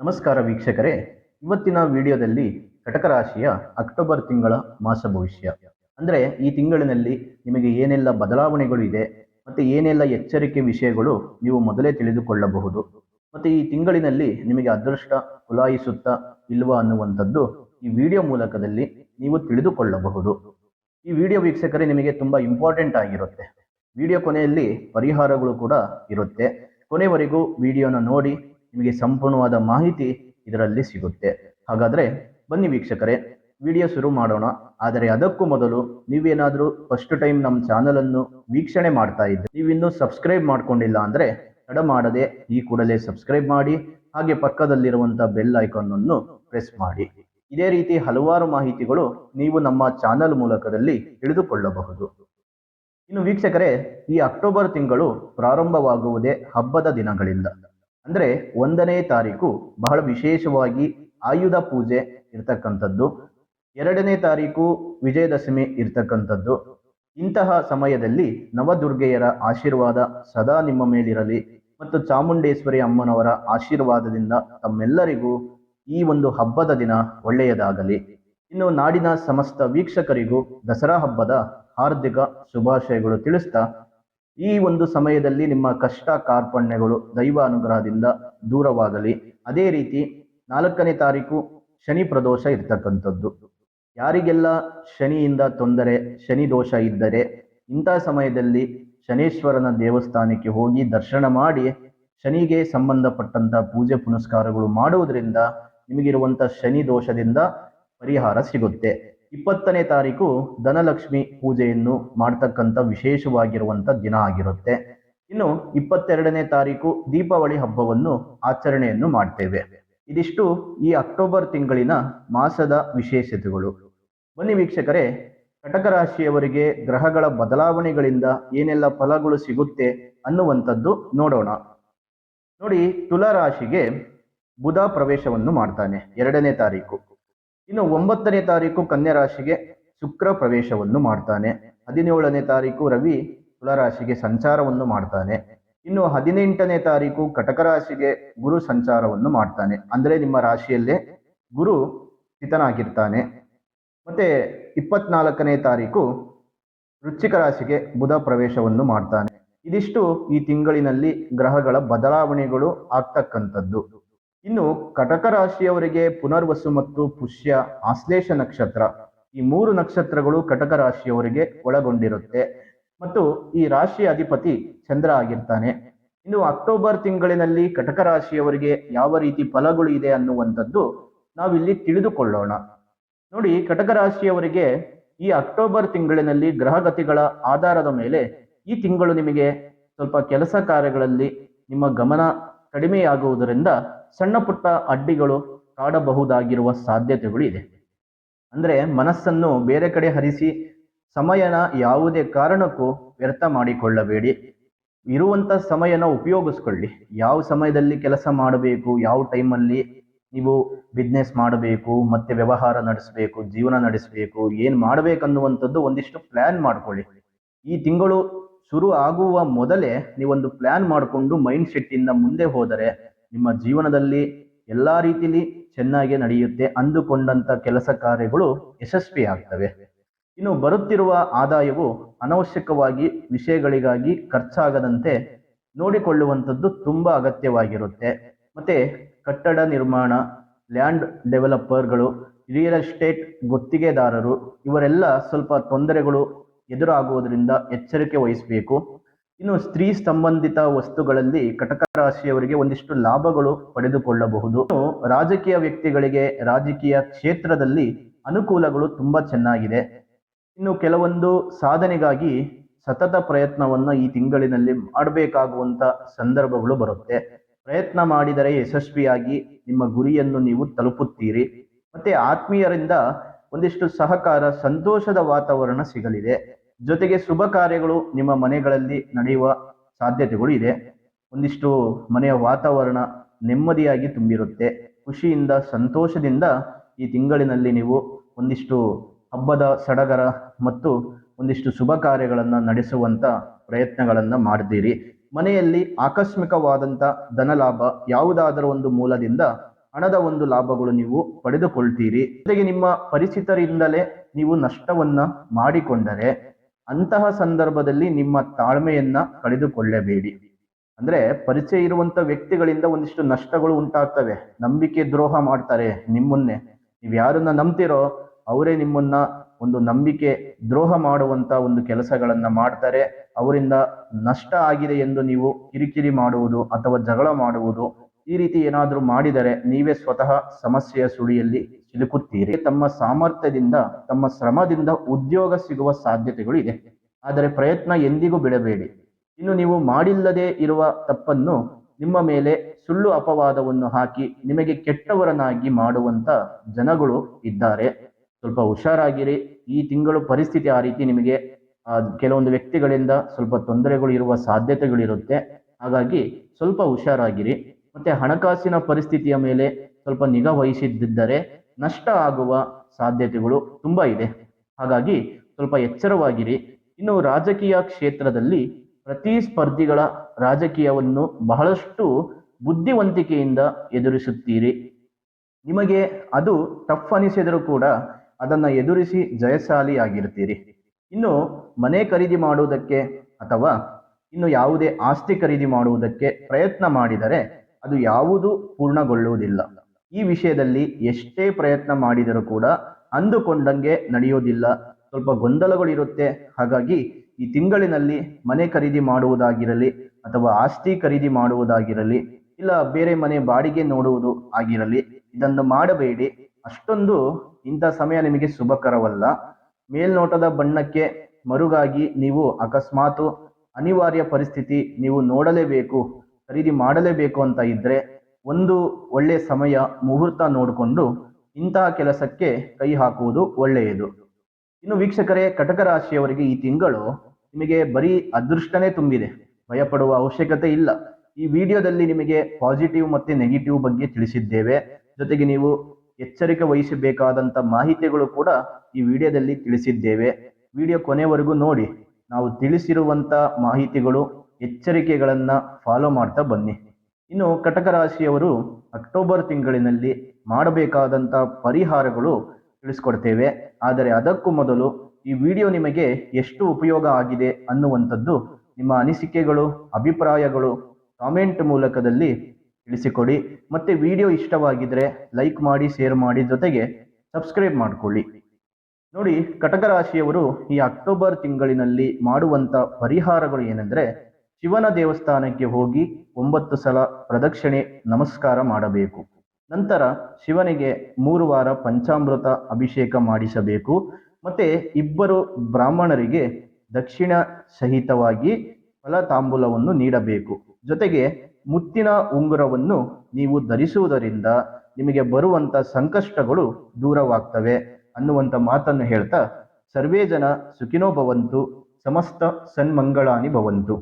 ನಮಸ್ಕಾರ ವೀಕ್ಷಕರೇ. ಇವತ್ತಿನ ವಿಡಿಯೋದಲ್ಲಿ ಕಟಕ ರಾಶಿಯ ಅಕ್ಟೋಬರ್ ತಿಂಗಳ ಮಾಸ ಭವಿಷ್ಯ. ಅಂದರೆ ಈ ತಿಂಗಳಿನಲ್ಲಿ ನಿಮಗೆ ಏನೆಲ್ಲ ಬದಲಾವಣೆಗಳು ಇದೆ ಮತ್ತು ಏನೆಲ್ಲ ಎಚ್ಚರಿಕೆ ವಿಷಯಗಳು ನೀವು ಮೊದಲೇ ತಿಳಿದುಕೊಳ್ಳಬಹುದು. ಮತ್ತು ಈ ತಿಂಗಳಿನಲ್ಲಿ ನಿಮಗೆ ಅದೃಷ್ಟ ಕುಲಾಯಿಸುತ್ತಾ ಇಲ್ವಾ ಅನ್ನುವಂಥದ್ದು ಈ ವಿಡಿಯೋ ಮೂಲಕದಲ್ಲಿ ನೀವು ತಿಳಿದುಕೊಳ್ಳಬಹುದು. ಈ ವಿಡಿಯೋ ವೀಕ್ಷಕರೇ ನಿಮಗೆ ತುಂಬ ಇಂಪಾರ್ಟೆಂಟ್ ಆಗಿರುತ್ತೆ. ವಿಡಿಯೋ ಕೊನೆಯಲ್ಲಿ ಪರಿಹಾರಗಳು ಕೂಡ ಇರುತ್ತೆ. ಕೊನೆವರೆಗೂ ವಿಡಿಯೋನ ನೋಡಿ ನಿಮಗೆ ಸಂಪೂರ್ಣವಾದ ಮಾಹಿತಿ ಇದರಲ್ಲಿ ಸಿಗುತ್ತೆ. ಹಾಗಾದರೆ ಬನ್ನಿ ವೀಕ್ಷಕರೇ, ವಿಡಿಯೋ ಶುರು ಮಾಡೋಣ. ಆದರೆ ಅದಕ್ಕೂ ಮೊದಲು ನೀವೇನಾದರೂ ಫಸ್ಟ್ ಟೈಮ್ ನಮ್ಮ ಚಾನಲನ್ನು ವೀಕ್ಷಣೆ ಮಾಡ್ತಾ ಇದ್ದರೆ ನೀವಿನ್ನೂ ಸಬ್ಸ್ಕ್ರೈಬ್ ಮಾಡ್ಕೊಂಡಿಲ್ಲ ಅಂದರೆ ತಡ ಮಾಡದೆ ಈ ಕೂಡಲೇ ಸಬ್ಸ್ಕ್ರೈಬ್ ಮಾಡಿ, ಹಾಗೆ ಪಕ್ಕದಲ್ಲಿರುವಂಥ ಬೆಲ್ ಐಕಾನ್ ಪ್ರೆಸ್ ಮಾಡಿ. ಇದೇ ರೀತಿ ಹಲವಾರು ಮಾಹಿತಿಗಳು ನೀವು ನಮ್ಮ ಚಾನಲ್ ಮೂಲಕದಲ್ಲಿ ತಿಳಿದುಕೊಳ್ಳಬಹುದು. ಇನ್ನು ವೀಕ್ಷಕರೇ, ಈ ಅಕ್ಟೋಬರ್ ತಿಂಗಳು ಪ್ರಾರಂಭವಾಗುವುದೇ ಹಬ್ಬದ ದಿನಗಳಿಂದ. ಅಂದರೆ ಒಂದನೇ ತಾರೀಕು ಬಹಳ ವಿಶೇಷವಾಗಿ ಆಯುಧ ಪೂಜೆ ಇರ್ತಕ್ಕಂಥದ್ದು. ಎರಡನೇ ತಾರೀಕು ವಿಜಯದಶಮಿ ಇರ್ತಕ್ಕಂಥದ್ದು. ಇಂತಹ ಸಮಯದಲ್ಲಿ ನವದುರ್ಗೆಯರ ಆಶೀರ್ವಾದ ಸದಾ ನಿಮ್ಮ ಮೇಲಿರಲಿ ಮತ್ತು ಚಾಮುಂಡೇಶ್ವರಿ ಅಮ್ಮನವರ ಆಶೀರ್ವಾದದಿಂದ ತಮ್ಮೆಲ್ಲರಿಗೂ ಈ ಒಂದು ಹಬ್ಬದ ದಿನ ಒಳ್ಳೆಯದಾಗಲಿ. ಇನ್ನು ನಾಡಿನ ಸಮಸ್ತ ವೀಕ್ಷಕರಿಗೂ ದಸರಾ ಹಬ್ಬದ ಹಾರ್ದಿಕ ಶುಭಾಶಯಗಳು ತಿಳಿಸ್ತಾ ಈ ಒಂದು ಸಮಯದಲ್ಲಿ ನಿಮ್ಮ ಕಷ್ಟ ಕಾರ್ಪಣ್ಯಗಳು ದೈವ ಅನುಗ್ರಹದಿಂದ ದೂರವಾಗಲಿ. ಅದೇ ರೀತಿ ನಾಲ್ಕನೇ ತಾರೀಕು ಶನಿ ಪ್ರದೋಷ ಇರ್ತಕ್ಕಂಥದ್ದು. ಯಾರಿಗೆಲ್ಲ ಶನಿಯಿಂದ ತೊಂದರೆ, ಶನಿ ದೋಷ ಇದ್ದರೆ ಇಂಥ ಸಮಯದಲ್ಲಿ ಶನೇಶ್ವರನ ದೇವಸ್ಥಾನಕ್ಕೆ ಹೋಗಿ ದರ್ಶನ ಮಾಡಿ, ಶನಿಗೆ ಸಂಬಂಧಪಟ್ಟಂತ ಪೂಜೆ ಪುನಸ್ಕಾರಗಳು ಮಾಡುವುದರಿಂದ ನಿಮಗಿರುವಂಥ ಶನಿ ದೋಷದಿಂದ ಪರಿಹಾರ ಸಿಗುತ್ತೆ. ಇಪ್ಪತ್ತನೇ ತಾರೀಕು ಧನಲಕ್ಷ್ಮಿ ಪೂಜೆಯನ್ನು ಮಾಡ್ತಕ್ಕಂಥ ವಿಶೇಷವಾಗಿರುವಂಥ ದಿನ ಆಗಿರುತ್ತೆ. ಇನ್ನು ಇಪ್ಪತ್ತೆರಡನೇ ತಾರೀಕು ದೀಪಾವಳಿ ಹಬ್ಬವನ್ನು ಆಚರಣೆಯನ್ನು ಮಾಡ್ತೇವೆ. ಇದಿಷ್ಟು ಈ ಅಕ್ಟೋಬರ್ ತಿಂಗಳಿನ ಮಾಸದ ವಿಶೇಷತೆಗಳು. ಬನ್ನಿ ವೀಕ್ಷಕರೇ ಕಟಕ ರಾಶಿಯವರಿಗೆ ಗ್ರಹಗಳ ಬದಲಾವಣೆಗಳಿಂದ ಏನೆಲ್ಲ ಫಲಗಳು ಸಿಗುತ್ತೆ ಅನ್ನುವಂಥದ್ದು ನೋಡೋಣ. ನೋಡಿ ತುಲಾ ರಾಶಿಗೆ ಬುಧ ಪ್ರವೇಶವನ್ನು ಮಾಡ್ತಾನೆ ಎರಡನೇ ತಾರೀಕು. ಇನ್ನು ಒಂಬತ್ತನೇ ತಾರೀಕು ಕನ್ಯಾ ರಾಶಿಗೆ ಶುಕ್ರ ಪ್ರವೇಶವನ್ನು ಮಾಡ್ತಾನೆ. ಹದಿನೇಳನೇ ತಾರೀಕು ರವಿ ತುಲರಾಶಿಗೆ ಸಂಚಾರವನ್ನು ಮಾಡ್ತಾನೆ. ಇನ್ನು ಹದಿನೆಂಟನೇ ತಾರೀಕು ಕಟಕ ರಾಶಿಗೆ ಗುರು ಸಂಚಾರವನ್ನು ಮಾಡ್ತಾನೆ. ಅಂದರೆ ನಿಮ್ಮ ರಾಶಿಯಲ್ಲೇ ಗುರು ಸ್ಥಿತನಾಗಿರ್ತಾನೆ. ಮತ್ತೆ ಇಪ್ಪತ್ನಾಲ್ಕನೇ ತಾರೀಕು ವೃಶ್ಚಿಕ ರಾಶಿಗೆ ಬುಧ ಪ್ರವೇಶವನ್ನು ಮಾಡ್ತಾನೆ. ಇದಿಷ್ಟು ಈ ತಿಂಗಳಿನಲ್ಲಿ ಗ್ರಹಗಳ ಬದಲಾವಣೆಗಳು ಆಗ್ತಕ್ಕಂಥದ್ದು. ಇನ್ನು ಕಟಕ ರಾಶಿಯವರಿಗೆ ಪುನರ್ವಸು ಮತ್ತು ಪುಷ್ಯ ಆಶ್ಲೇಷ ನಕ್ಷತ್ರ ಈ ಮೂರು ನಕ್ಷತ್ರಗಳು ಕಟಕ ರಾಶಿಯವರಿಗೆ ಒಳಗೊಂಡಿರುತ್ತೆ. ಮತ್ತು ಈ ರಾಶಿಯ ಅಧಿಪತಿ ಚಂದ್ರ ಆಗಿರ್ತಾನೆ. ಇನ್ನು ಅಕ್ಟೋಬರ್ ತಿಂಗಳಿನಲ್ಲಿ ಕಟಕ ರಾಶಿಯವರಿಗೆ ಯಾವ ರೀತಿ ಫಲಗಳು ಇದೆ ಅನ್ನುವಂಥದ್ದು ನಾವಿಲ್ಲಿ ತಿಳಿದುಕೊಳ್ಳೋಣ. ನೋಡಿ, ಕಟಕ ರಾಶಿಯವರಿಗೆ ಈ ಅಕ್ಟೋಬರ್ ತಿಂಗಳಿನಲ್ಲಿ ಗ್ರಹಗತಿಗಳ ಆಧಾರದ ಮೇಲೆ ಈ ತಿಂಗಳು ನಿಮಗೆ ಸ್ವಲ್ಪ ಕೆಲಸ ಕಾರ್ಯಗಳಲ್ಲಿ ನಿಮ್ಮ ಗಮನ ಕಡಿಮೆಯಾಗುವುದರಿಂದ ಸಣ್ಣ ಪುಟ್ಟ ಅಡ್ಡಿಗಳು ಕಾಡಬಹುದಾಗಿರುವ ಸಾಧ್ಯತೆಗಳು ಇದೆ ಅಂದ್ರೆ ಮನಸ್ಸನ್ನು ಬೇರೆ ಕಡೆ ಹರಿಸಿ ಸಮಯನ ಯಾವುದೇ ಕಾರಣಕ್ಕೂ ವ್ಯರ್ಥ ಮಾಡಿಕೊಳ್ಳಬೇಡಿ. ಇರುವಂತ ಸಮಯನ ಉಪಯೋಗಿಸ್ಕೊಳ್ಳಿ. ಯಾವ ಸಮಯದಲ್ಲಿ ಕೆಲಸ ಮಾಡಬೇಕು, ಯಾವ ಟೈಮಲ್ಲಿ ನೀವು ಬಿಸ್ನೆಸ್ ಮಾಡಬೇಕು, ಮತ್ತೆ ವ್ಯವಹಾರ ನಡೆಸಬೇಕು, ಜೀವನ ನಡೆಸಬೇಕು, ಏನು ಮಾಡಬೇಕನ್ನುವಂಥದ್ದು ಒಂದಿಷ್ಟು ಪ್ಲಾನ್ ಮಾಡ್ಕೊಳ್ಳಿ. ಈ ತಿಂಗಳು ಶುರು ಆಗುವ ಮೊದಲೇ ನೀವೊಂದು ಪ್ಲಾನ್ ಮಾಡಿಕೊಂಡು ಮೈಂಡ್ ಸೆಟ್ಟಿಂದ ಮುಂದೆ ಹೋದರೆ ನಿಮ್ಮ ಜೀವನದಲ್ಲಿ ಎಲ್ಲ ರೀತಿಲಿ ಚೆನ್ನಾಗಿ ನಡೆಯುತ್ತೆ ಅಂದುಕೊಂಡಂತ ಕೆಲಸ ಕಾರ್ಯಗಳು ಯಶಸ್ವಿ ಆಗ್ತವೆ. ಇನ್ನು ಬರುತ್ತಿರುವ ಆದಾಯವು ಅನವಶ್ಯಕವಾಗಿ ವಿಷಯಗಳಿಗಾಗಿ ಖರ್ಚಾಗದಂತೆ ನೋಡಿಕೊಳ್ಳುವಂಥದ್ದು ತುಂಬ ಅಗತ್ಯವಾಗಿರುತ್ತೆ. ಮತ್ತೆ ಕಟ್ಟಡ ನಿರ್ಮಾಣ ಲ್ಯಾಂಡ್ ಡೆವಲಪರ್ಗಳು ರಿಯಲ್ ಎಸ್ಟೇಟ್ ಗುತ್ತಿಗೆದಾರರು ಇವರೆಲ್ಲ ಸ್ವಲ್ಪ ತೊಂದರೆಗಳು ಎದುರಾಗುವುದರಿಂದ ಎಚ್ಚರಿಕೆ ವಹಿಸಬೇಕು. ಇನ್ನು ಸ್ತ್ರೀ ಸಂಬಂಧಿತ ವಸ್ತುಗಳಲ್ಲಿ ಕಟಕ ರಾಶಿಯವರಿಗೆ ಒಂದಿಷ್ಟು ಲಾಭಗಳು ಪಡೆದುಕೊಳ್ಳಬಹುದು. ರಾಜಕೀಯ ವ್ಯಕ್ತಿಗಳಿಗೆ ರಾಜಕೀಯ ಕ್ಷೇತ್ರದಲ್ಲಿ ಅನುಕೂಲಗಳು ತುಂಬಾ ಚೆನ್ನಾಗಿದೆ. ಇನ್ನು ಕೆಲವೊಂದು ಸಾಧನೆಗಾಗಿ ಸತತ ಪ್ರಯತ್ನವನ್ನು ಈ ತಿಂಗಳಿನಲ್ಲಿ ಮಾಡಬೇಕಾಗುವಂತ ಸಂದರ್ಭಗಳು ಬರುತ್ತೆ. ಪ್ರಯತ್ನ ಮಾಡಿದರೆ ಯಶಸ್ವಿಯಾಗಿ ನಿಮ್ಮ ಗುರಿಯನ್ನು ನೀವು ತಲುಪುತ್ತೀರಿ. ಮತ್ತೆ ಆತ್ಮೀಯರಿಂದ ಒಂದಿಷ್ಟು ಸಹಕಾರ, ಸಂತೋಷದ ವಾತಾವರಣ ಸಿಗಲಿದೆ. ಜೊತೆಗೆ ಶುಭ ಕಾರ್ಯಗಳು ನಿಮ್ಮ ಮನೆಗಳಲ್ಲಿ ನಡೆಯುವ ಸಾಧ್ಯತೆಗಳು ಇದೆ. ಒಂದಿಷ್ಟು ಮನೆಯ ವಾತಾವರಣ ನೆಮ್ಮದಿಯಾಗಿ ತುಂಬಿರುತ್ತೆ. ಖುಷಿಯಿಂದ, ಸಂತೋಷದಿಂದ ಈ ತಿಂಗಳಿನಲ್ಲಿ ನೀವು ಒಂದಿಷ್ಟು ಹಬ್ಬದ ಸಡಗರ ಮತ್ತು ಒಂದಿಷ್ಟು ಶುಭ ಕಾರ್ಯಗಳನ್ನು ನಡೆಸುವಂತ ಪ್ರಯತ್ನಗಳನ್ನು ಮಾಡಿದ್ದೀರಿ. ಮನೆಯಲ್ಲಿ ಆಕಸ್ಮಿಕವಾದಂಥ ಧನಲಾಭ ಯಾವುದಾದರೂ ಒಂದು ಮೂಲದಿಂದ ಹಣದ ಒಂದು ಲಾಭಗಳು ನೀವು ಪಡೆದುಕೊಳ್ತೀರಿ. ಜೊತೆಗೆ ನಿಮ್ಮ ಪರಿಚಿತರಿಂದಲೇ ನೀವು ನಷ್ಟವನ್ನ ಮಾಡಿಕೊಂಡರೆ ಅಂತಹ ಸಂದರ್ಭದಲ್ಲಿ ನಿಮ್ಮ ತಾಳ್ಮೆಯನ್ನ ಕಳೆದುಕೊಳ್ಳಬೇಡಿ. ಅಂದ್ರೆ ಪರಿಚಯ ಇರುವಂತ ವ್ಯಕ್ತಿಗಳಿಂದ ಒಂದಿಷ್ಟು ನಷ್ಟಗಳು ಉಂಟಾಗ್ತವೆ. ನಂಬಿಕೆ ದ್ರೋಹ ಮಾಡ್ತಾರೆ ನಿಮ್ಮನ್ನೇ. ನೀವು ಯಾರನ್ನ ನಂಬ್ತಿರೋ ಅವರೇ ನಿಮ್ಮನ್ನ ಒಂದು ನಂಬಿಕೆ ದ್ರೋಹ ಮಾಡುವಂತ ಒಂದು ಕೆಲಸಗಳನ್ನ ಮಾಡ್ತಾರೆ. ಅವರಿಂದ ನಷ್ಟ ಆಗಿದೆ ಎಂದು ನೀವು ಕಿರಿಕಿರಿ ಮಾಡುವುದು ಅಥವಾ ಜಗಳ ಮಾಡುವುದು ಈ ರೀತಿ ಏನಾದರೂ ಮಾಡಿದರೆ ನೀವೇ ಸ್ವತಃ ಸಮಸ್ಯೆಯ ಸುಳಿಯಲ್ಲಿ ಸಿಲುಕುತ್ತೀರಿ ತಮ್ಮ ಸಾಮರ್ಥ್ಯದಿಂದ, ತಮ್ಮ ಶ್ರಮದಿಂದ ಉದ್ಯೋಗ ಸಿಗುವ ಸಾಧ್ಯತೆಗಳು ಇದೆ. ಆದರೆ ಪ್ರಯತ್ನ ಎಂದಿಗೂ ಬಿಡಬೇಡಿ. ಇನ್ನು ನೀವು ಮಾಡಿಲ್ಲದೆ ಇರುವ ತಪ್ಪನ್ನು ನಿಮ್ಮ ಮೇಲೆ ಸುಳ್ಳು ಅಪವಾದವನ್ನು ಹಾಕಿ ನಿಮಗೆ ಕೆಟ್ಟವರನ್ನಾಗಿ ಮಾಡುವಂತ ಜನಗಳು ಇದ್ದಾರೆ. ಸ್ವಲ್ಪ ಹುಷಾರಾಗಿರಿ. ಈ ತಿಂಗಳು ಪರಿಸ್ಥಿತಿ ಆ ರೀತಿ ನಿಮಗೆ ಕೆಲವೊಂದು ವ್ಯಕ್ತಿಗಳಿಂದ ಸ್ವಲ್ಪ ತೊಂದರೆಗಳು ಇರುವ ಸಾಧ್ಯತೆಗಳಿರುತ್ತೆ ಹಾಗಾಗಿ ಸ್ವಲ್ಪ ಹುಷಾರಾಗಿರಿ. ಮತ್ತೆ ಹಣಕಾಸಿನ ಪರಿಸ್ಥಿತಿಯ ಮೇಲೆ ಸ್ವಲ್ಪ ನಿಗಾ ವಹಿಸಿದ್ದರೆ ನಷ್ಟ ಆಗುವ ಸಾಧ್ಯತೆಗಳು ತುಂಬ ಇದೆ. ಹಾಗಾಗಿ ಸ್ವಲ್ಪ ಎಚ್ಚರವಾಗಿರಿ. ಇನ್ನು ರಾಜಕೀಯ ಕ್ಷೇತ್ರದಲ್ಲಿ ಪ್ರತಿಸ್ಪರ್ಧಿಗಳ ರಾಜಕೀಯವನ್ನು ಬಹಳಷ್ಟು ಬುದ್ಧಿವಂತಿಕೆಯಿಂದ ಎದುರಿಸುತ್ತೀರಿ. ನಿಮಗೆ ಅದು ಟಫ್ ಅನಿಸಿದರೂ ಕೂಡ ಅದನ್ನು ಎದುರಿಸಿ ಜಯಶಾಲಿಯಾಗಿರ್ತೀರಿ ಇನ್ನು ಮನೆ ಖರೀದಿ ಮಾಡುವುದಕ್ಕೆ ಅಥವಾ ಇನ್ನು ಯಾವುದೇ ಆಸ್ತಿ ಖರೀದಿ ಮಾಡುವುದಕ್ಕೆ ಪ್ರಯತ್ನ ಮಾಡಿದರೆ ಅದು ಯಾವುದೂ ಪೂರ್ಣಗೊಳ್ಳುವುದಿಲ್ಲ. ಈ ವಿಷಯದಲ್ಲಿ ಎಷ್ಟೇ ಪ್ರಯತ್ನ ಮಾಡಿದರೂ ಕೂಡ ಅಂದುಕೊಂಡಂಗೆ ನಡೆಯೋದಿಲ್ಲ. ಸ್ವಲ್ಪ ಗೊಂದಲಗಳಿರುತ್ತೆ. ಹಾಗಾಗಿ ಈ ತಿಂಗಳಿನಲ್ಲಿ ಮನೆ ಖರೀದಿ ಮಾಡುವುದಾಗಿರಲಿ ಅಥವಾ ಆಸ್ತಿ ಖರೀದಿ ಮಾಡುವುದಾಗಿರಲಿ ಇಲ್ಲ ಬೇರೆ ಮನೆ ಬಾಡಿಗೆ ನೋಡುವುದು ಆಗಿರಲಿ ಇದನ್ನು ಮಾಡಬೇಡಿ. ಅಷ್ಟೊಂದು ಇಂಥ ಸಮಯ ನಿಮಗೆ ಶುಭಕರವಲ್ಲ. ಮೇಲ್ನೋಟದ ಬಣ್ಣಕ್ಕೆ ಮರುಗಾಗಿ ನೀವು ಅಕಸ್ಮಾತು ಅನಿವಾರ್ಯ ಪರಿಸ್ಥಿತಿ ನೀವು ನೋಡಲೇಬೇಕು, ಖರೀದಿ ಮಾಡಲೇಬೇಕು ಅಂತ ಇದ್ರೆ ಒಂದು ಒಳ್ಳೆಯ ಸಮಯ ಮುಹೂರ್ತ ನೋಡಿಕೊಂಡು ಇಂತಹ ಕೆಲಸಕ್ಕೆ ಕೈ ಹಾಕುವುದು ಒಳ್ಳೆಯದು. ಇನ್ನು ವೀಕ್ಷಕರೇ, ಕಟಕ ರಾಶಿಯವರಿಗೆ ಈ ತಿಂಗಳು ನಿಮಗೆ ಬರೀ ಅದೃಷ್ಟನೇ ತುಂಬಿದೆ. ಭಯಪಡುವ ಅವಶ್ಯಕತೆ ಇಲ್ಲ. ಈ ವಿಡಿಯೋದಲ್ಲಿ ನಿಮಗೆ ಪಾಸಿಟಿವ್ ಮತ್ತೆ ನೆಗೆಟಿವ್ ಬಗ್ಗೆ ತಿಳಿಸಿದ್ದೇವೆ. ಜೊತೆಗೆ ನೀವು ಎಚ್ಚರಿಕೆ ವಹಿಸಬೇಕಾದಂಥ ಮಾಹಿತಿಗಳು ಕೂಡ ಈ ವಿಡಿಯೋದಲ್ಲಿ ತಿಳಿಸಿದ್ದೇವೆ. ವಿಡಿಯೋ ಕೊನೆವರೆಗೂ ನೋಡಿ. ನಾವು ತಿಳಿಸಿರುವಂತ ಮಾಹಿತಿಗಳು, ಎಚ್ಚರಿಕೆಗಳನ್ನು ಫಾಲೋ ಮಾಡ್ತಾ ಬನ್ನಿ. ಇನ್ನು ಕಟಕ ರಾಶಿಯವರು ಅಕ್ಟೋಬರ್ ತಿಂಗಳಿನಲ್ಲಿ ಮಾಡಬೇಕಾದಂತ ಪರಿಹಾರಗಳು ತಿಳಿಸ್ಕೊಡ್ತೇವೆ. ಆದರೆ ಅದಕ್ಕೂ ಮೊದಲು ಈ ವಿಡಿಯೋ ನಿಮಗೆ ಎಷ್ಟು ಉಪಯೋಗ ಆಗಿದೆ ಅನ್ನುವಂಥದ್ದು ನಿಮ್ಮ ಅನಿಸಿಕೆಗಳು, ಅಭಿಪ್ರಾಯಗಳು ಕಾಮೆಂಟ್ ಮೂಲಕದಲ್ಲಿ ತಿಳಿಸಿಕೊಡಿ. ಮತ್ತೆ ವಿಡಿಯೋ ಇಷ್ಟವಾಗಿದ್ರೆ ಲೈಕ್ ಮಾಡಿ, ಶೇರ್ ಮಾಡಿ ಜೊತೆಗೆ ಸಬ್ಸ್ಕ್ರೈಬ್ ಮಾಡಿಕೊಳ್ಳಿ. ನೋಡಿ, ಕಟಕ ರಾಶಿಯವರು ಈ ಅಕ್ಟೋಬರ್ ತಿಂಗಳಿನಲ್ಲಿ ಮಾಡುವಂತ ಪರಿಹಾರಗಳು ಏನೆಂದ್ರೆ ಶಿವನ ದೇವಸ್ಥಾನಕ್ಕೆ ಹೋಗಿ ಒಂಬತ್ತು ಸಲ ಪ್ರದಕ್ಷಿಣೆ ನಮಸ್ಕಾರ ಮಾಡಬೇಕು. ನಂತರ ಶಿವನಿಗೆ ಮೂರು ವಾರ ಪಂಚಾಮೃತ ಅಭಿಷೇಕ ಮಾಡಿಸಬೇಕು. ಮತ್ತೆ ಇಬ್ಬರು ಬ್ರಾಹ್ಮಣರಿಗೆ ದಕ್ಷಿಣ ಸಹಿತವಾಗಿ ಫಲ ತಾಂಬೂಲವನ್ನು ನೀಡಬೇಕು. ಜೊತೆಗೆ ಮುತ್ತಿನ ಉಂಗುರವನ್ನು ನೀವು ಧರಿಸುವುದರಿಂದ ನಿಮಗೆ ಬರುವಂತ ಸಂಕಷ್ಟಗಳು ದೂರವಾಗ್ತವೆ ಅನ್ನುವಂತ ಮಾತನ್ನು ಹೇಳ್ತಾ ಸರ್ವೇ ಜನ ಸುಖಿನೋ ಭವಂತು ಸಮಸ್ತ ಸನ್ಮಂಗಳಾನಿ ಭವಂತು.